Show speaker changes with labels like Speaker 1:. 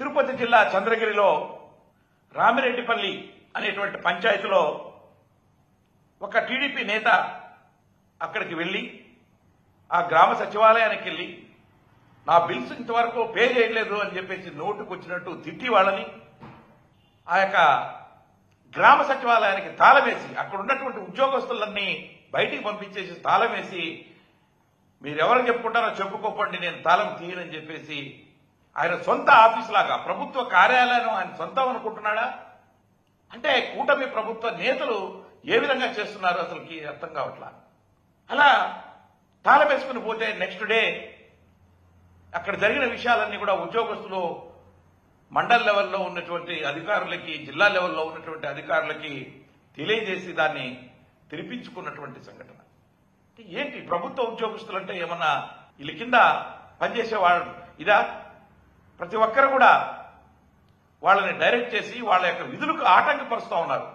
Speaker 1: తిరుపతి జిల్లా చంద్రగిరిలో రామిరెడ్డిపల్లి అనేటువంటి పంచాయతీలో ఒక టీడీపీ నేత అక్కడికి వెళ్ళి ఆ గ్రామ సచివాలయానికి వెళ్ళి నా బిల్స్ ఇంతవరకు పే చేయలేదు అని చెప్పేసి నోటుకు వచ్చినట్టు తిట్టి వాళ్ళని ఆ యొక్క గ్రామ సచివాలయానికి తాళం వేసి అక్కడ ఉన్నటువంటి ఉద్యోగస్తులన్నీ బయటికి పంపించేసి తాళం వేసి మీరెవరు చెప్పుకుంటారో చెప్పుకోకండి నేను తాళం తీయనని చెప్పేసి ఆయన సొంత ఆఫీస్ లాగా ప్రభుత్వ కార్యాలయం ఆయన సొంతం అనుకుంటున్నాడా? అంటే కూటమి ప్రభుత్వ నేతలు ఏ విధంగా చేస్తున్నారు అసలుకి అర్థం కావట్లా? అలా తాళమేసుకుని పోతే నెక్స్ట్ డే అక్కడ జరిగిన విషయాలన్నీ కూడా ఉద్యోగస్తులు మండల్ లెవెల్లో ఉన్నటువంటి అధికారులకి జిల్లా లెవెల్లో ఉన్నటువంటి అధికారులకి తెలియజేసి దాన్ని తెరిపించుకున్నటువంటి సంఘటన. ఏంటి? ప్రభుత్వ ఉద్యోగస్తులు అంటే ఏమన్నా వీళ్ళ కింద పనిచేసేవాడు ఇదా? ప్రతి ఒక్కరు కూడా వాళ్ళని డైరెక్ట్ చేసి వాళ్ళ యొక్క విధులకు ఆటంకపరుస్తూ ఉన్నారు.